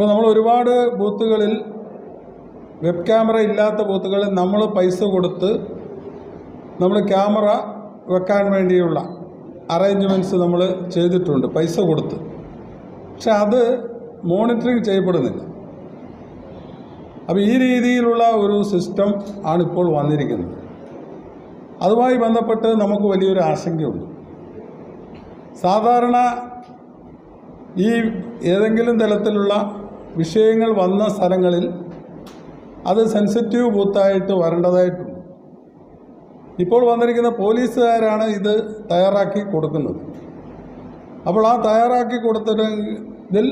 ഇപ്പോൾ നമ്മൾ ഒരുപാട് ബൂത്തുകളിൽ വെബ് ക്യാമറ ഇല്ലാത്ത ബൂത്തുകളിൽ നമ്മൾ പൈസ കൊടുത്ത് നമ്മൾ ക്യാമറ വെക്കാൻ വേണ്ടിയുള്ള അറേഞ്ച്മെന്റ്സ് നമ്മൾ ചെയ്തിട്ടുണ്ട് പൈസ കൊടുത്ത്. പക്ഷെ അത് മോണിറ്ററിങ് ചെയ്യപ്പെടുന്നില്ല. അപ്പോൾ ഈ രീതിയിലുള്ള ഒരു സിസ്റ്റം ആണിപ്പോൾ വന്നിരിക്കുന്നത്. അതുമായി ബന്ധപ്പെട്ട് നമുക്ക് വലിയൊരു ആശങ്കയുണ്ട്. സാധാരണ ഈ ഏതെങ്കിലും തരത്തിലുള്ള വിഷയങ്ങൾ വന്ന സ്ഥലങ്ങളിൽ അത് സെൻസിറ്റീവ് ബൂത്തായിട്ട് വരേണ്ടതായിട്ടുണ്ട്. ഇപ്പോൾ വന്നിരിക്കുന്ന പോലീസുകാരാണ് ഇത് തയ്യാറാക്കി കൊടുക്കുന്നത്. അപ്പോൾ ആ തയ്യാറാക്കി കൊടുത്തതിൽ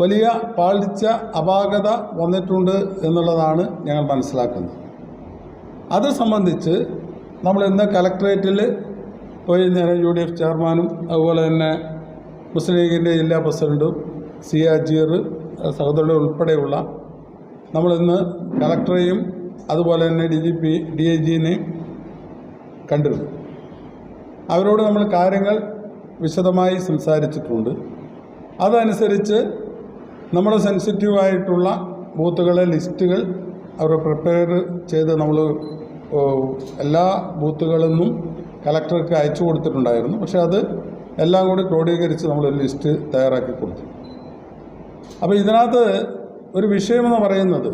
വലിയ പാളിച്ച അപാകത വന്നിട്ടുണ്ട് എന്നുള്ളതാണ് ഞങ്ങൾ മനസ്സിലാക്കുന്നത്. അത് സംബന്ധിച്ച് നമ്മൾ ഇന്ന് കലക്ട്രേറ്റിൽ പോയി നേരെ യു ഡി എഫ് ചെയർമാനും അതുപോലെ തന്നെ മുസ്ലിം ലീഗിന്റെ ജില്ലാ പ്രസിഡന്റും സി അജീർ സഹോദരൻ ഉൾപ്പെടെയുള്ള നമ്മളിന്ന് കളക്ടറെയും അതുപോലെ തന്നെ D G P D I ജിനെയും കണ്ടിരുന്നു. അവരോട് നമ്മൾ കാര്യങ്ങൾ വിശദമായി സംസാരിച്ചിട്ടുണ്ട്. അതനുസരിച്ച് നമ്മുടെ സെൻസിറ്റീവായിട്ടുള്ള ബൂത്തുകളെ ലിസ്റ്റുകൾ അവർ പ്രിപ്പയർ ചെയ്ത് നമ്മൾ എല്ലാ ബൂത്തുകളിൽ നിന്നും കലക്ടർക്ക് അയച്ചു കൊടുത്തിട്ടുണ്ടായിരുന്നു. പക്ഷേ അത് എല്ലാം കൂടി ക്രോഡീകരിച്ച് നമ്മളൊരു ലിസ്റ്റ് തയ്യാറാക്കി കൊടുത്തു. അപ്പോൾ ഇതിനകത്ത് ഒരു വിഷയമെന്ന് പറയുന്നത്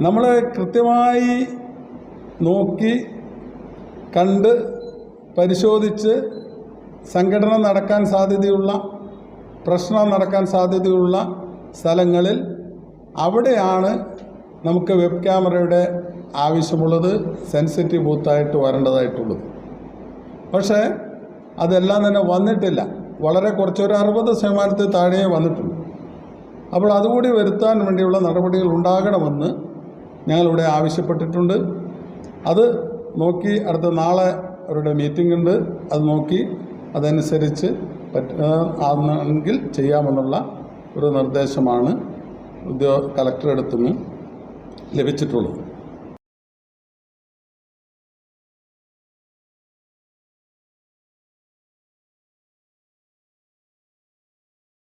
നമ്മൾ കൃത്യമായി നോക്കി കണ്ട് പരിശോധിച്ച് സംഘടന നടക്കാൻ സാധ്യതയുള്ള പ്രശ്നം നടക്കാൻ സാധ്യതയുള്ള സ്ഥലങ്ങളിൽ അവിടെയാണ് നമുക്ക് വെബ് ക്യാമറയുടെ ആവശ്യമുള്ളത് സെൻസിറ്റീവ് ബൂത്തായിട്ട് വരേണ്ടതായിട്ടുള്ളത്. പക്ഷേ അതെല്ലാം തന്നെ വന്നിട്ടില്ല. വളരെ കുറച്ചൊരു അറുപത് ശതമാനത്തിൽ താഴെ വന്നിട്ടുള്ളൂ. അപ്പോൾ അതുകൂടി വരുത്താൻ വേണ്ടിയുള്ള നടപടികൾ ഉണ്ടാകണമെന്ന് ഞങ്ങളിവിടെ ആവശ്യപ്പെട്ടിട്ടുണ്ട്. അത് നോക്കി അടുത്ത നാളെ അവരുടെ മീറ്റിംഗ് ഉണ്ട്. അത് നോക്കി അതനുസരിച്ച് പറ്റുമെങ്കിൽ ചെയ്യാമെന്നുള്ള ഒരു നിർദ്ദേശമാണ് ഉദ്യോഗ കലക്ടറെടുത്തുനിന്ന് ലഭിച്ചിട്ടുള്ളത്.